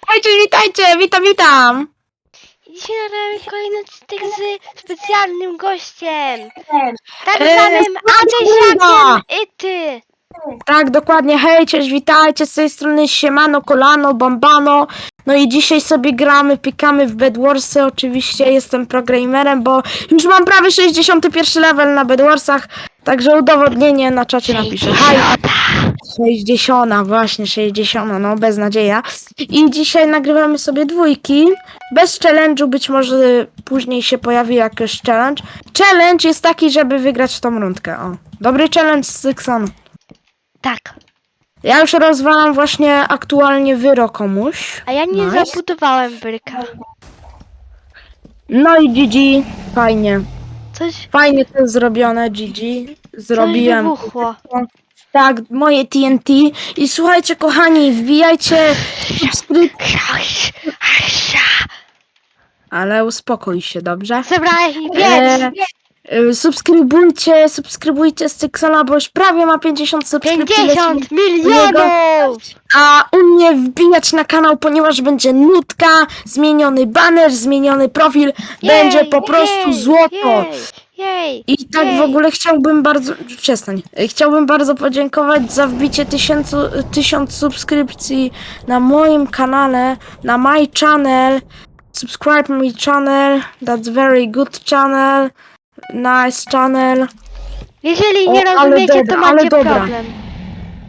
Witajcie, witajcie, witam, witam. Dzisiaj nagramy kolejny odcinek z specjalnym gościem. Tak Eee, zwanym i ty. Tak, dokładnie, hej, cześć, witajcie, z tej strony Siemano, Kolano, Bambano. No i dzisiaj sobie gramy, pikamy w Bedwarsy, oczywiście jestem progamerem, bo już mam prawie 61 level na Bedwarsach, także udowodnienie na czacie napiszę. Hej, 60, właśnie 60, no beznadzieja. I dzisiaj nagrywamy sobie dwójki, bez challenge'u, być może później się pojawi jakiś challenge. Challenge jest taki, żeby wygrać tą rundkę, o. Dobry challenge z Syxon. Tak. Ja już rozwalam właśnie aktualnie wyro komuś. A ja nie Nice. zabudowałem bryka. No i GG, fajnie. Coś, Fajnie to jest zrobione, GG. coś Zrobiłem. wybuchło. Tak, moje TNT. I słuchajcie, kochani, wbijajcie subskryp... Ale uspokój się, dobrze? Zebrałeś E, e, subskrybujcie, subskrybujcie Styksona, bo już prawie ma 50 subskrypcji. 50 milionów! A u mnie wbijać na kanał, ponieważ będzie nutka, zmieniony banner, zmieniony profil, będzie po prostu złoto. Jej, jej. I tak w ogóle chciałbym bardzo, przestań, chciałbym bardzo podziękować za wbicie tysiącu, tysiąc subskrypcji na moim kanale, na my channel. Subscribe my channel, that's very good channel, nice channel. Jeżeli O, nie ale rozumiecie, dobra, to ale macie dobra. problem.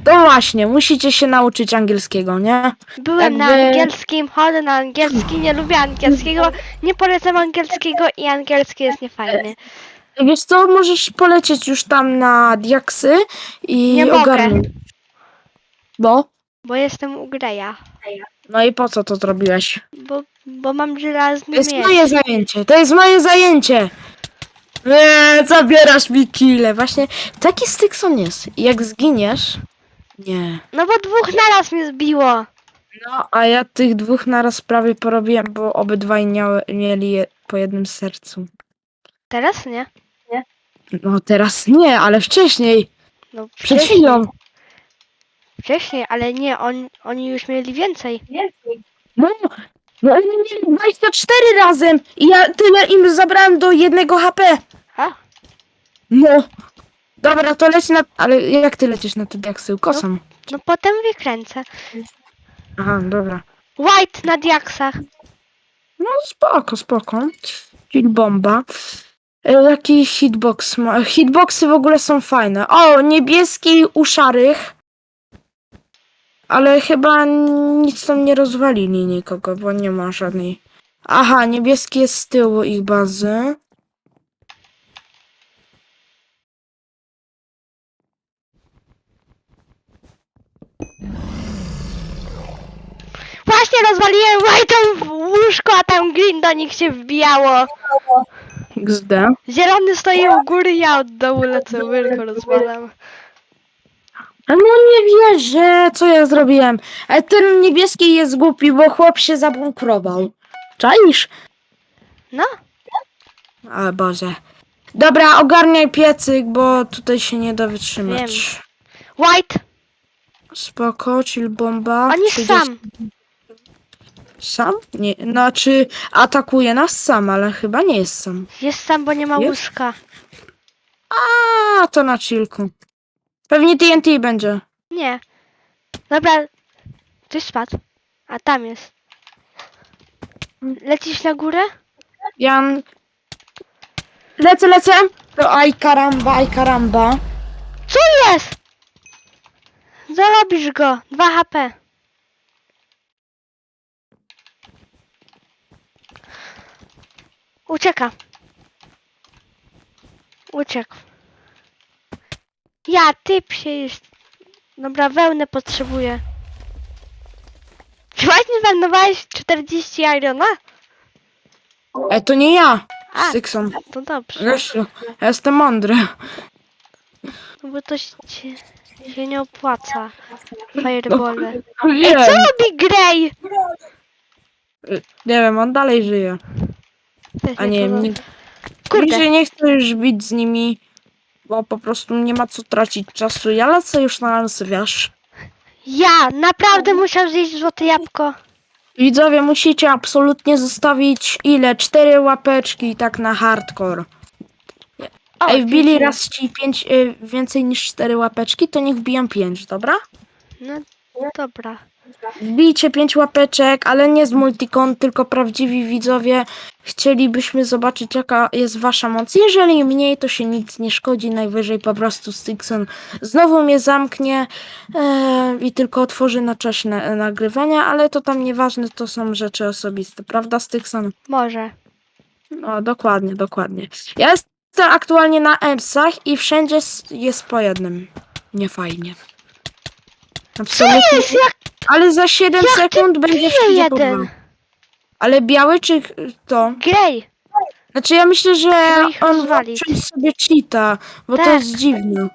To właśnie, musicie się nauczyć angielskiego, nie? Byłem na Jakby- angielskim, chodzę na angielski, nie lubię angielskiego, nie polecam angielskiego i angielski jest niefajny. Wiesz co, możesz polecieć już tam na diaksy i Nie mogę. ogarnąć. Bo? Bo jestem u Greya. No i po co to zrobiłeś? Bo, bo mam żelazny To jest miecz. moje zajęcie, to jest moje zajęcie! Eee, zabierasz mi kile. Właśnie taki Stykson jest. Jak zginiesz... Nie. No bo dwóch naraz mnie zbiło. No, a ja tych dwóch naraz prawie porobiłem, bo obydwaj miały, mieli je po jednym sercu. Teraz nie. No teraz nie, ale wcześniej. No Przed wcześniej, chwilą. wcześniej, ale nie, on, oni już mieli więcej. No, no oni mieli 24 razem i ja tyle im zabrałem do jednego HP. A? No. Dobra, to leć na... Ale jak ty lecisz na te diaksy? Kosą. No potem wykręcę. Aha, dobra. White na diaksach. No spoko, spoko. Kill bomba. E, Jaki hitbox ma? Hitboxy w ogóle są fajne. O, niebieski u szarych. Ale chyba nic tam nie rozwalili nikogo, bo nie ma żadnej. Aha, niebieski jest z tyłu ich bazy. Właśnie rozwaliłem White'ą w łóżko, a tam green do nich się wbijało. XD. Zielony stoi u góry, ja od dołu lecę, tylko rozwalam. No nie wierzę, co ja zrobiłem. Ale ten niebieski jest głupi, bo chłop się zabunkrował. Czaisz? No, Ale Boże. Dobra, ogarniaj piecyk, bo tutaj się nie da wytrzymać. White, Spoko, chill bomba. on jest 30 sam. Sam? Nie, znaczy atakuje nas sam, ale chyba nie jest sam. Jest sam, bo nie ma Jest? łóżka. A, to na chillku. Pewnie TNT będzie. Nie. Dobra, ty spadł. A tam jest. Lecisz na górę? Jan. Lecę, lecę. To aj karamba, aj karamba. Co jest? Zarobisz go. 2 HP. Ucieka. Uciekł. Ja, typ się jest. Dobra, wełnę potrzebuję. Czy właśnie zmarnowałeś 40 irona? E, to nie ja. A, Sykson. to dobrze. Gościu, ja jestem mądry. No bo to się, się nie opłaca. Fireball. Ej, Wiem. co robi Grey? Nie wiem, on dalej żyje. A nie, mi, mi Kurde. się nie chce już bić z nimi, bo po prostu nie ma co tracić czasu. Ja lecę już na lansywiarz. Ja naprawdę musiał zjeść złote jabłko. Widzowie, musicie absolutnie zostawić ile? Cztery łapeczki tak na hardcore. O, Ej, wbili raz ci pięć, y, więcej niż cztery łapeczki, to niech wbiją pięć, dobra? No dobra. Wbijcie pięć łapeczek, ale nie z multicon, tylko prawdziwi widzowie. Chcielibyśmy zobaczyć, jaka jest wasza moc. Jeżeli mniej, to się nic nie szkodzi. Najwyżej po prostu Stixon znowu mnie zamknie e, i tylko otworzy na czas na, nagrywania, ale to tam nieważne, to są rzeczy osobiste, prawda Stixon? Może. No, dokładnie, dokładnie. Ja jestem aktualnie na Emsach i wszędzie jest po jednym. Nie fajnie. Absolutnie. Jest jak Ale za 7 Jak sekund będzie bije wszędzie po jeden. dwa. Ale biały czy to? Grej. Znaczy ja myślę, że ich on rozwalić. włączył sobie cheata, bo to Tak. jest dziwne.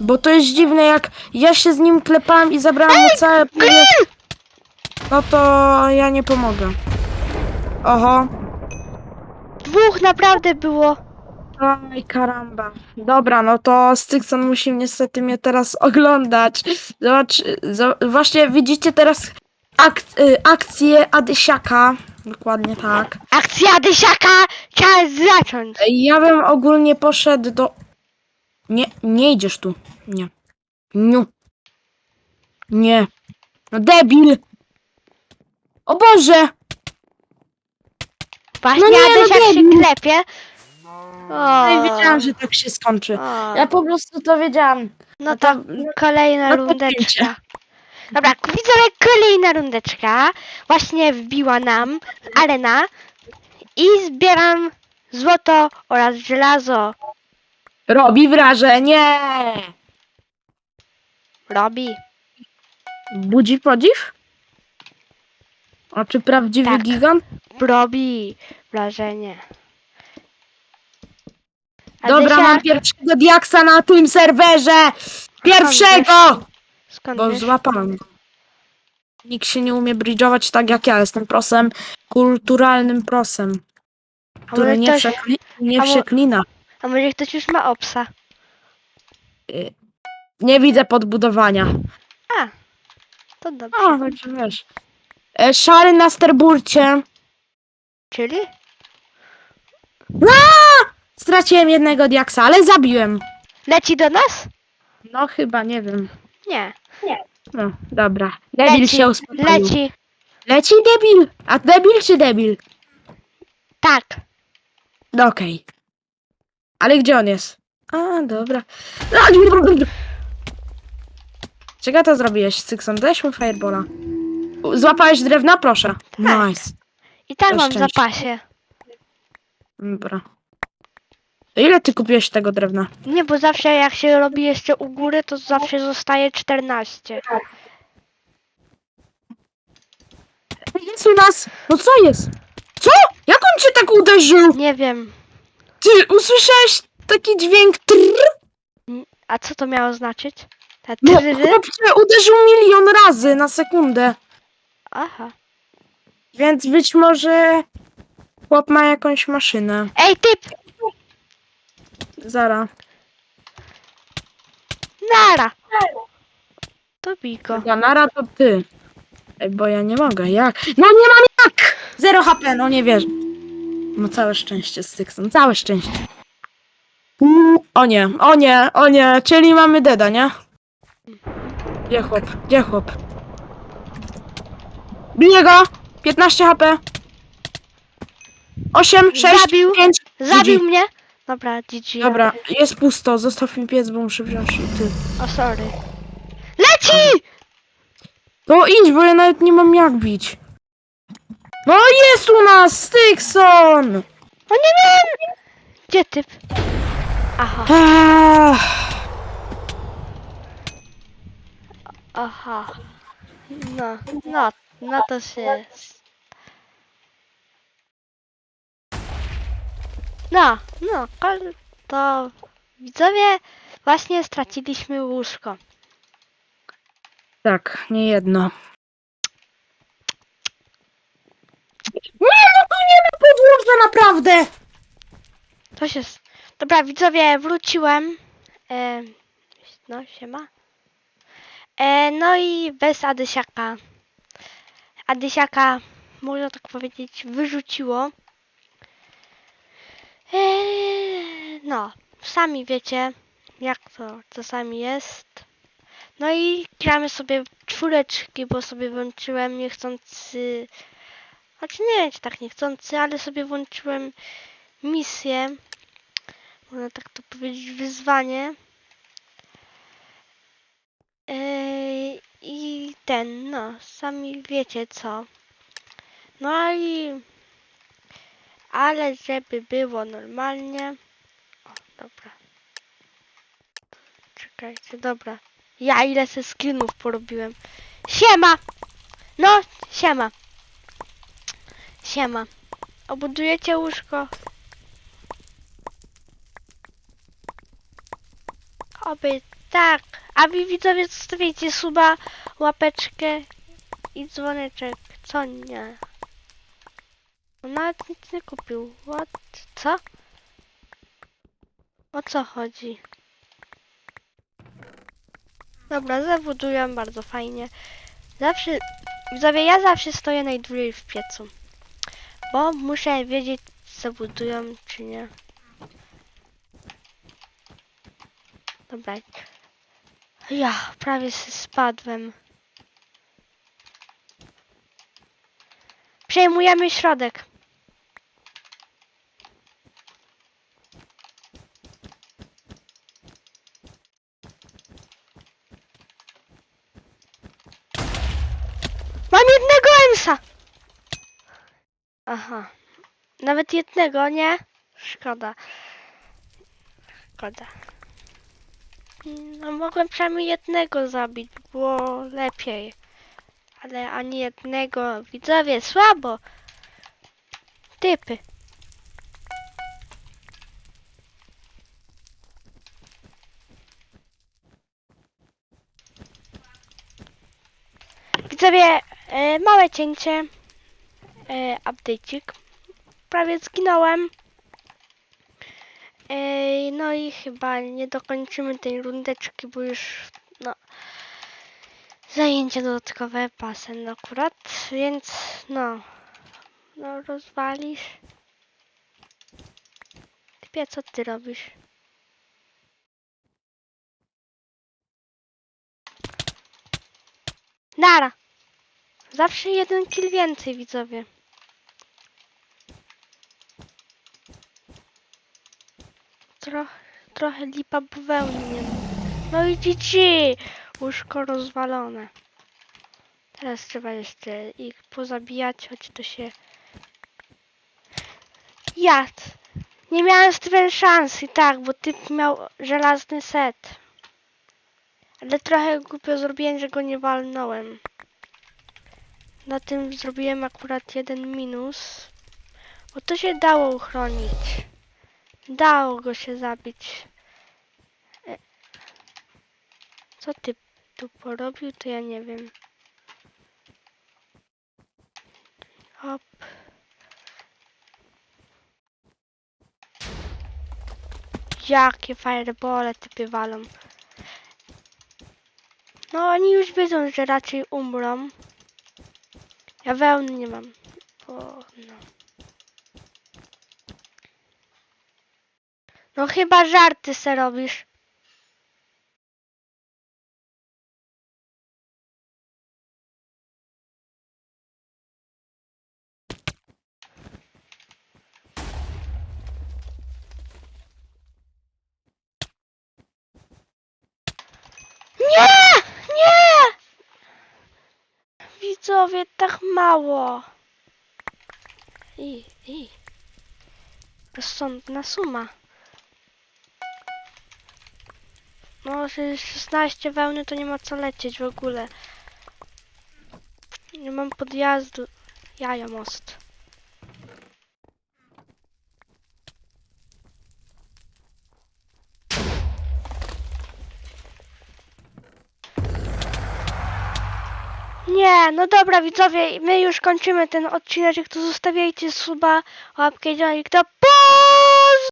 Bo to jest dziwne, jak ja się z nim klepałem i zabrałam mu całe pole, no to ja nie pomogę. Oho. Dwóch naprawdę było. Aj, karamba. Dobra, no to Stykson musi niestety mnie teraz oglądać. Zobacz, zo- właśnie widzicie teraz ak y, akcję Adysiaka. Dokładnie tak. Akcja dysiaka! Czas zacząć. Ja bym ogólnie poszedł do... Nie, nie idziesz tu. Nie. Niu. Nie. No debil! O Boże! Właśnie No nie, no Adysiak się debil. klepie. O. Ej, wiedziałam, że tak się skończy. O. Ja po prostu to wiedziałam. No to kolejna no to rundeczka. pięcie. Dobra, widzowie, kolejna rundeczka. Właśnie wbiła nam arena i zbieram złoto oraz żelazo. Robi wrażenie! Robi. Budzi podziw? A czy prawdziwy Tak. gigant? Robi wrażenie. Dobra, Adysia, mam pierwszego diaksa na tym serwerze! Pierwszego! Skąd Bo wiesz? złapałem. go. Nikt się nie umie bridge'ować tak jak ja. Jestem prosem, kulturalnym prosem, A który nie, ktoś, przekli, nie a mo- przeklina. a może ktoś już ma obsa? Nie widzę podbudowania. A, to dobrze. A, także wiesz. E, szary na sterburcie. Czyli? Straciłem jednego diaksa, ale zabiłem. Leci do nas? No chyba, nie wiem. Nie. No, dobra. Debil Leci, się uspokoił. leci. Leci debil. A debil czy debil? Tak. No okej. Ale gdzie on jest? A, dobra. Czego to zrobiłeś, Cykson? Dałeś mu firebola. U, Złapałeś drewna? Proszę. Tak. Nice. I tak mam w szczęście. zapasie. Dobra. Ile ty kupiłeś tego drewna? Nie, bo zawsze jak się robi jeszcze u góry, to zawsze zostaje 14. Jest u nas! No co jest? Co? Jak on cię tak uderzył? Nie wiem. Ty usłyszałeś taki dźwięk trrr? A co to miało znaczyć? Ta No, tryry? chłop cię uderzył milion razy na sekundę. Aha. Więc być może chłop ma jakąś maszynę. Ej, typ! Zara. Nara! To bij go. Ganara to ty. Ej, bo ja nie mogę. Jak? No nie mam jak! Zero HP, no nie wierzę. No całe szczęście, Stykson, całe szczęście. O nie, o nie, o nie, czyli mamy deda, nie? Gdzie chłop? Gdzie chłop? Biję go! 15 HP. 8, 6, Zabił. 5. Zabił mnie? Dobra, GG. Dobra, jest pusto, zostaw mi piec, bo muszę wziąć i ty. O, sorry. Leci! No idź, bo ja nawet nie mam jak bić. No jest u nas, Stykson! O nie wiem! Gdzie typ? Aha, Ech, aha. No, no, no to się... No, no, to widzowie właśnie straciliśmy łóżko. Tak, nie jedno. Nie, no to nie na podwórze, naprawdę! To się... s- Dobra, widzowie, wróciłem. E, no, siema. E, no i bez Adysiaka. Adysiaka, można tak powiedzieć, wyrzuciło. E, no, sami wiecie, jak to czasami jest. No i gramy sobie czwóreczki, bo sobie włączyłem niechcący... Znaczy nie wiem, czy tak niechcący, ale sobie włączyłem misję. Można tak to powiedzieć, wyzwanie. Yy, I ten, no, sami wiecie co. No i... Ale żeby było normalnie... O, dobra. Czekajcie, dobra. Ja ile se skinów porobiłem. Siema! No, siema. Siema. Obudujecie łóżko? Oby tak. A wy widzowie zostawiajcie suba, łapeczkę i dzwoneczek. Co nie? On nawet nic nie kupił. What? Co? O co chodzi? Dobra, zabuduję bardzo fajnie. Zawsze, widzowie, ja zawsze stoję najdłużej w piecu. Bo muszę wiedzieć, co budują, czy nie. Dobra. Ja prawie spadłem. Przejmujemy środek. Mam jednego emsa! Aha. Nawet jednego, nie? Szkoda. Szkoda. No mogłem przynajmniej jednego zabić, było lepiej. Ale ani jednego. Widzowie, słabo. Typy. Widzowie, e, małe cięcie. E, update'cik. Prawie zginąłem. Ej, no i chyba nie dokończymy tej rundeczki, bo już no zajęcie dodatkowe basen akurat, więc no no rozwalisz. Typie, co ty robisz? Nara! Zawsze jeden kill więcej, widzowie. Trochę, lipa bawełny nie ma. No i dzieci! Łóżko rozwalone. Teraz trzeba jeszcze ich pozabijać, choć to się... Jad! Nie miałem z tym szans i tak, bo typ miał żelazny set. Ale trochę głupio zrobiłem, że go nie walnąłem. Na tym zrobiłem akurat jeden minus. Bo to się dało uchronić. Dało go się zabić. E, Co ty tu porobił, to ja nie wiem. Hop. Jakie firebole typy walą. No oni już wiedzą, że raczej umrą. Ja wełny nie mam. Bo no. No chyba żarty se robisz. Nie! Widzowie, tak mało. I, i. Rozsądna suma. No, że 16 wełny to nie ma co lecieć w ogóle. Nie mam podjazdu. Jaja most. No dobra widzowie, my już kończymy ten odcinek, to zostawiajcie suba, łapkę i dzwonik, to po!